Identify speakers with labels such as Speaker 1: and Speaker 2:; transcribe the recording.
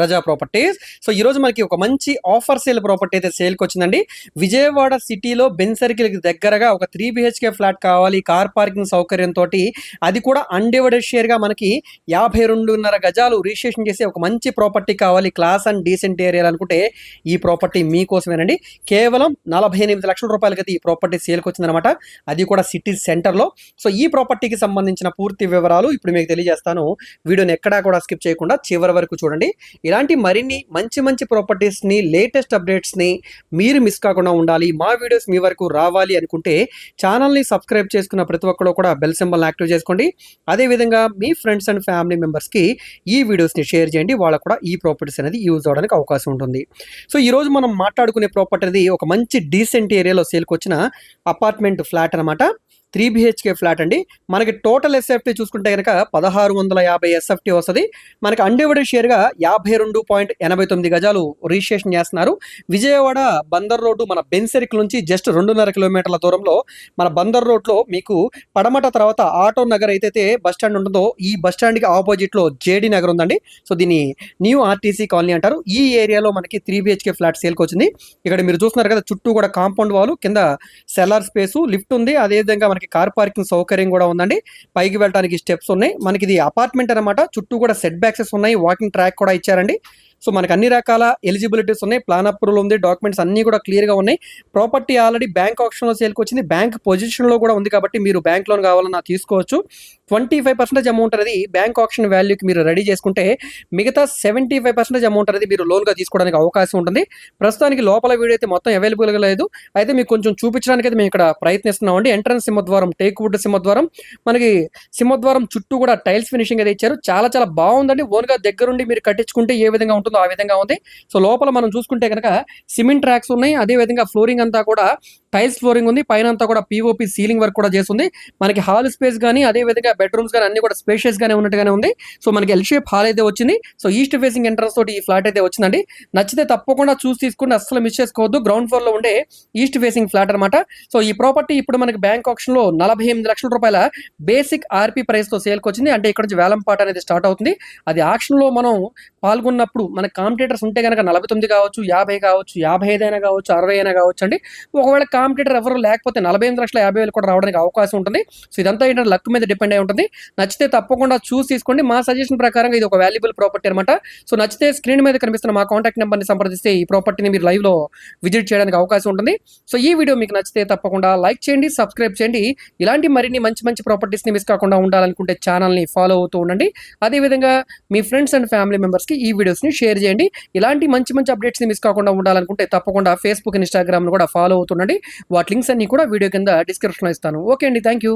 Speaker 1: Raza properties. So ఈరోజు మనకి ఒక మంచి ఆఫర్ సేల్ ప్రాపర్టీ అయితే సేల్కి వచ్చిందండి. విజయవాడ సిటీలో బెన్ సర్కిల్కి దగ్గరగా ఒక త్రీ బిహెచ్కే ఫ్లాట్ కావాలి కార్ పార్కింగ్ సౌకర్యంతో అది కూడా అన్డివైడెడ్ షేర్గా మనకి యాభై రెండున్నర గజాలు రిజిస్ట్రేషన్ చేసే ఒక మంచి ప్రాపర్టీ కావాలి క్లాస్ అండ్ డీసెంట్ ఏరియాలు అనుకుంటే ఈ ప్రాపర్టీ మీకోసమేనండి. కేవలం నలభై ఎనిమిది లక్షల రూపాయలకి అయితే ఈ ప్రాపర్టీ సేల్కి వచ్చిందనమాట అది కూడా సిటీ సెంటర్లో. సో ఈ ప్రాపర్టీకి సంబంధించిన పూర్తి వివరాలు ఇప్పుడు మీకు తెలియజేస్తాను. వీడియోని ఎక్కడా కూడా స్కిప్ చేయకుండా చివరి వరకు చూడండి. ఇలాంటి మరిన్ని మంచి మంచి ప్రాపర్టీస్ని లేటెస్ట్ అప్డేట్స్ని మీరు మిస్ కాకుండా ఉండాలి మా వీడియోస్ మీ వరకు రావాలి అనుకుంటే ఛానల్ని సబ్స్క్రైబ్ చేసుకున్న ప్రతి ఒక్కరు కూడా బెల్ సింబల్ని యాక్టివ్ చేసుకోండి. అదేవిధంగా మీ ఫ్రెండ్స్ అండ్ ఫ్యామిలీ మెంబర్స్కి ఈ వీడియోస్ని షేర్ చేయండి. వాళ్ళకు కూడా ఈ ప్రాపర్టీస్ అనేది యూజ్ అవడానికి అవకాశం ఉంటుంది. సో ఈరోజు మనం మాట్లాడుకునే ప్రాపర్టీ అనేది ఒక మంచి డీసెంట్ ఏరియాలో సేల్కి వచ్చిన అపార్ట్మెంట్ ఫ్లాట్ అనమాట త్రీ బిహెచ్కే ఫ్లాట్ అండి. మనకి టోటల్ ఎస్ఎఫ్టీ చూసుకుంటే కనుక పదహారు వందల యాభై ఎస్ఎఫ్టీ వస్తుంది. మనకి అన్డివైడెడ్ షేర్గా యాభై రెండు పాయింట్ ఎనభై తొమ్మిది గజాలు రిజిస్ట్రేషన్ చేస్తున్నారు. విజయవాడ బందర్ రోడ్డు మన బెన్సెరిక్ నుంచి జస్ట్ రెండున్నర కిలోమీటర్ల దూరంలో మన బందర్ రోడ్లో మీకు పడమట తర్వాత ఆటో నగర్ అయితే బస్ స్టాండ్ ఉంటుందో ఈ బస్ స్టాండ్కి ఆపోజిట్లో జేడీ నగర్ ఉందండి. సో దీన్ని న్యూ ఆర్టీసీ కాలనీ అంటారు. ఈ ఏరియాలో మనకి త్రీ బిహెచ్కే ఫ్లాట్ సేల్కి వచ్చింది. ఇక్కడ మీరు చూస్తున్నారు కదా చుట్టూ కూడా కాంపౌండ్ వాల్ కింద సెల్లార్ స్పేసు లిఫ్ట్ ఉంది. అదేవిధంగా మనకి కార్ పార్కింగ్ సౌకర్యం కూడా ఉందండి. పైకి వెళ్ళడానికి స్టెప్స్ ఉన్నాయి. మనకి ఇది అపార్ట్మెంట్ అనమాట చుట్టూ కూడా సెట్ బ్యాక్సెస్ ఉన్నాయి. వాకింగ్ ట్రాక్ కూడా ఇచ్చారండి. సో మనకు అన్ని రకాల ఎలిజిబిలిటీస్ ఉన్నాయి. ప్లాన్ అప్రూవల్ ఉంది. డాక్యుమెంట్స్ అన్నీ కూడా క్లియర్గా ఉన్నాయి. ప్రాపర్టీ ఆల్రెడీ బ్యాంక్ ఆప్షన్లో సేల్కి వచ్చింది. బ్యాంక్ పొజిషన్లో కూడా ఉంది కాబట్టి మీరు బ్యాంక్ లోన్ కావాలన్నా తీసుకోవచ్చు. ట్వంటీ ఫైవ్ పర్సెంటేజ్ అమౌంట్ అనేది బ్యాంక్ ఆప్షన్ వాల్యూకి మీరు రెడీ చేసుకుంటే మిగతా సెవెంటీ ఫైవ్ పర్సెంటేజ్ అమౌంట్ అనేది మీరు లోన్గా తీసుకోవడానికి అవకాశం ఉంటుంది. ప్రస్తుతానికి లోపల వీడియో అయితే మొత్తం అవైలబుల్గా లేదు. అయితే మీకు కొంచెం చూపించడానికి అయితే మేము ఇక్కడ ప్రయత్నిస్తున్నామండి. ఎంట్రన్స్ సింహద్వారం టేక్ వుడ్ సింహద్వారం. మనకి సింహద్వారం చుట్టూ కూడా టైల్స్ ఫినిషింగ్ అయితే ఇచ్చారు. చాలా చాలా బాగుందండి. ఓన్గా దగ్గరుండి మీరు కట్టించుకుంటే ఏ విధంగా ఉంటుందో ఆ విధంగా ఉంది. సో లోపల మనం చూసుకుంటే కనుక సిమెంట్ ట్రాక్స్ ఉన్నాయి. అదే విధంగా ఫ్లోరింగ్ అంతా కూడా టైల్స్ ఫ్లోరింగ్ ఉంది. పైన అంతా కూడా పీఓపి సీలింగ్ వర్క్ కూడా చేస్తుంది. మనకి హాల్ స్పేస్ కానీ అదే విధంగా బెడ్రూమ్స్ కానీ అన్ని కూడా స్పేషియస్గానే ఉన్నట్టుగానే ఉంది. సో మనకి ఎల్ షేప్ హాల్ అయితే వచ్చింది. సో ఈస్ట్ ఫేసింగ్ ఎంట్రన్స్ తోటి ఈ ఫ్లాట్ అయితే వచ్చిందండి. నచ్చితే తప్పకుండా చూసి తీసుకుని అస్సలు మిస్ చేసుకోవద్దు. గ్రౌండ్ ఫ్లోర్లో ఉండే ఈస్ట్ ఫేసింగ్ ఫ్లాట్ అనమాట సో ఈ ప్రాపర్టీ ఇప్పుడు మనకి బ్యాంక్ ఆప్షన్లో నలభై ఎనిమిది లక్షల రూపాయల బేసిక్ ఆర్పీ ప్రైస్తో సేల్కి వచ్చింది. అంటే ఇక్కడ నుంచి వేలం పాట అనేది స్టార్ట్ అవుతుంది. అది ఆక్షన్లో మనం పాల్గొన్నప్పుడు మన కాంపిటేటర్స్ ఉంటే కనుక నలభై తొమ్మిది కావచ్చు యాభై కావచ్చు యాభై ఐదు అయినా కావచ్చు అరవై అయినా కావచ్చు అండి. ఒకవేళ కాంపిటేటర్ ఎవరు లేకపోతే నలభై ఎనిమిది లక్షల యాభై వేలు కూడా రావడానికి అవకాశం ఉంటుంది. సో ఇదంతా ఏంటంటే లక్ మీద డిపెండ్ అయి ఉంటుంది. నచ్చితే తప్పకుండా చూసి తీసుకోండి. మా సజెషన్ ప్రకారం ఇది ఒక వాల్యుబుల్ ప్రాపర్టీ అనమాట సో నచ్చితే స్క్రీన్ మీద కనిపిస్తున్న మా కాంటాక్ట్ నెంబర్ని సంప్రదిస్తే ఈ ప్రాపర్టీని మీరు లైవ్లో విజిట్ చేయడానికి అవకాశం ఉంటుంది. సో ఈ వీడియో మీకు నచ్చితే తప్పకుండా లైక్ చేయండి సబ్స్క్రైబ్ చేయండి. ఇలాంటి మరిన్ని మంచి మంచి ప్రాపర్టీస్ని మిస్ కాకుండా ఉండాలనుకుంటే ఛానల్ని ఫాలో అవుతూ ఉండండి. అదేవిధంగా మీ ఫ్రెండ్స్ అండ్ ఫ్యామిలీ మెంబర్స్కి ఈ వీడియోస్ని షేర్ షేర్ చేయండి. ఇలాంటి మంచి మంచి అప్డేట్స్ని మిస్ కాకుండా ఉండాలనుకుంటే తప్పకుండా ఫేస్బుక్ ఇన్స్టాగ్రామ్ను కూడా ఫాలో అవుతుండండి. వాటి లింక్స్ అన్ని కూడా వీడియో కింద డిస్క్రిప్షన్లో ఇస్తాను. ఓకే అండి. Thank you